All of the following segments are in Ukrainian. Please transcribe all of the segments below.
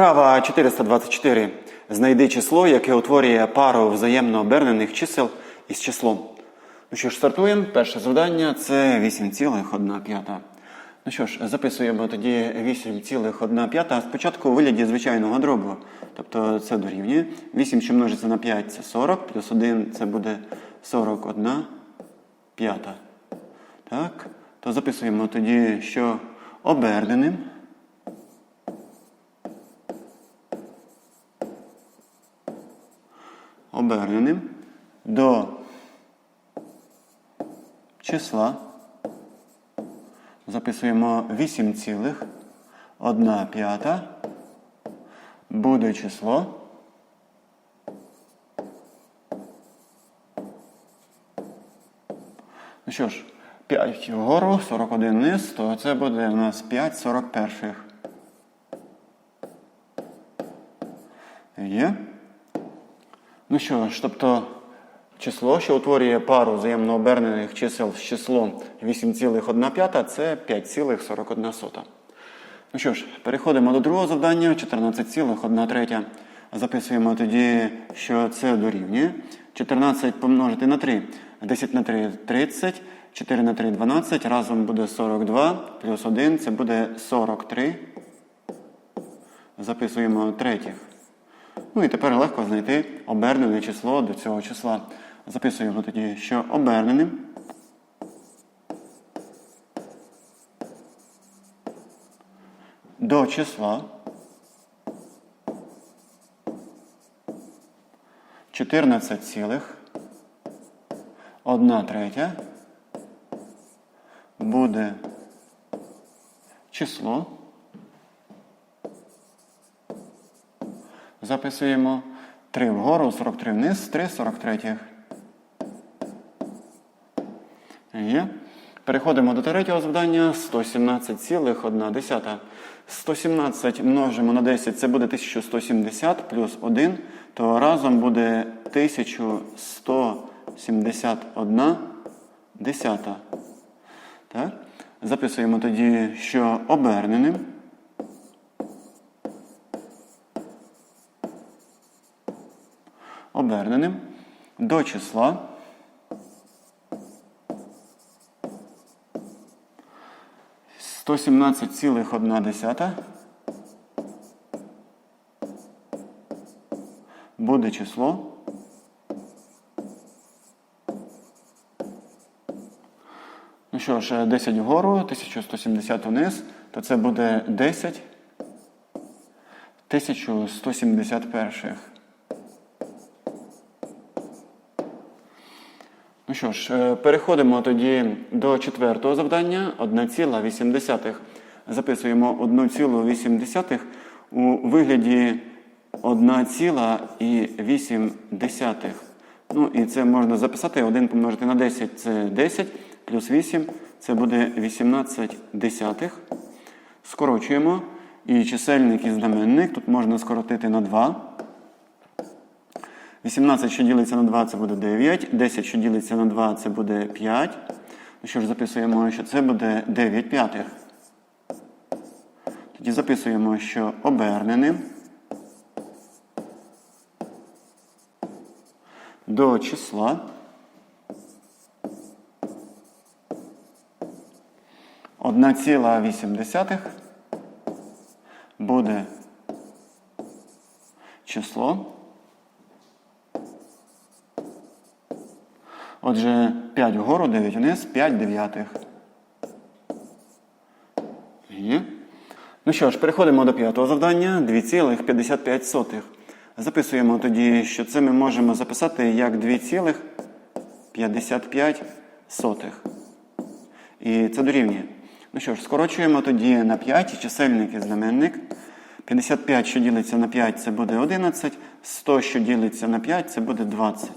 Вправа 424. Знайди число, яке утворює пару взаємно обернених чисел із числом. Ну що ж, стартуємо. Перше завдання це 8,1. Ну що ж, записуємо тоді 8,1 п'ята. Спочатку у вигляді звичайного дробу. Тобто це дорівнює. 8, що множиться на 5 це 40, плюс 1 це буде 41 п'ята. Так, то записуємо тоді, що оберненим. Оберненим до числа. Записуємо 8,1 п'ята. Буде число. Ну що ж, 5 вгору, 41 вниз, то це буде у нас 5 41. Є. Ну що ж, тобто число, що утворює пару взаємно обернених чисел з числом 8,1 це 5,41. Ну що ж, переходимо до другого завдання 14,1 третя. Записуємо тоді, що це дорівнює. 14 помножити на 3. 10 на 3 30, 4 на 3 12, разом буде 42, плюс 1 це буде 43. Записуємо третіх. Ну і тепер легко знайти обернене число до цього числа. Записуємо тоді, що оберненим. До числа 14 цілих 1 третя буде число. Записуємо 3 вгору, 43 вниз, 3 43. Є. Переходимо до третього завдання. 117,1. 117 множимо на 10, це буде 1170 плюс 1, то разом буде 1171 десята. Так? Записуємо тоді, що оберненим. Оберненим до числа сто сімнадцять цілих одна десята буде число Ну що ж, 10 вгору, 1170 вниз, то це буде 10 1171. Ну що ж, е, переходимо тоді до четвертого завдання 1,8. Записуємо 1,8 у вигляді 1,8. Ну і це можна записати 1 помножити на 10 це 10, плюс 8 це буде 18 десятих. Скорочуємо. І чисельник і знаменник тут можна скоротити на 2. 18, що ділиться на 2, це буде 9. 10, що ділиться на 2, це буде 5. Ну що ж, записуємо, що це буде 9 п'ятих. Тоді записуємо, що оберненим до числа одна ціла вісім буде число. Отже, 5 вгору, 9 вниз, 5 дев'ятих. Ну що ж, переходимо до п'ятого завдання 2,55. Записуємо тоді, що це ми можемо записати як 2,55. І це дорівнює. Ну що ж, скорочуємо тоді на 5 чисельник і знаменник. 55, що ділиться на 5, це буде 11. 100, що ділиться на 5, це буде 20.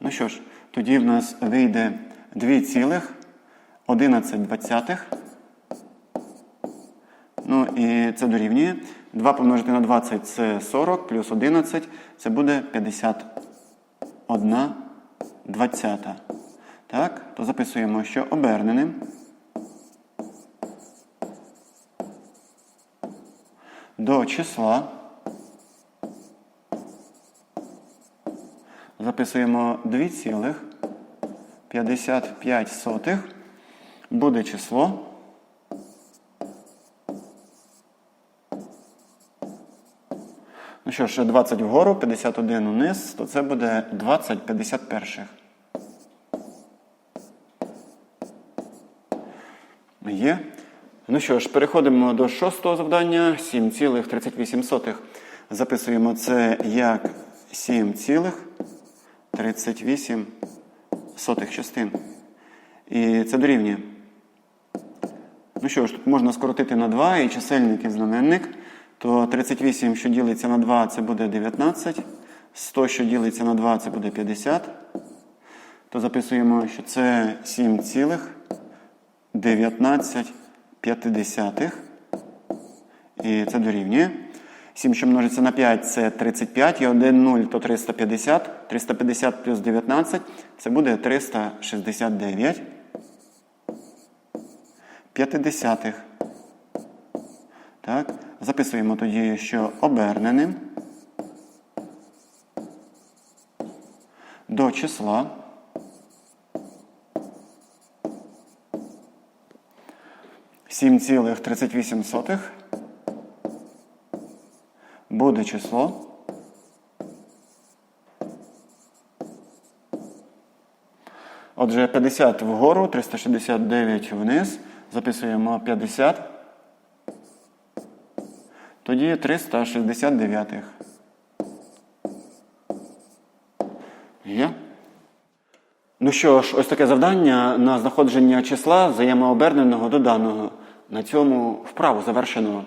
Ну що ж, тоді в нас вийде 2,11. Ну і це дорівнює. 2 помножити на 20 це 40, плюс 11 це буде 51 двадцята. Так, то записуємо, що оберненим. До числа Записуємо 2,55. Буде число. Ну що ж, 20 вгору, 51 униз, то це буде 20 51. Є. Ну що ж, переходимо до шостого завдання. 7,38. Записуємо це як 7,38 частин. І це дорівнює. Ну що ж, тут можна скоротити на 2 і чисельник і знаменник. То 38, що ділиться на 2, це буде 19. 100, що ділиться на 2, це буде 50. То записуємо, що це 7,19 п'ятидесятих. І це дорівнює. 7, що множиться на 5, це 35. І 1 0, то 350. 350 плюс 19 це буде 369. П'ятидесятих. Так. Записуємо тоді, що оберненим до числа сім цілих тридцять вісім сотих буде число Отже, 50 вгору, 369 вниз. Записуємо 50. Тоді 369. Є? Ну що ж, ось таке завдання на знаходження числа взаємооберненого до даного. На цьому вправу завершено.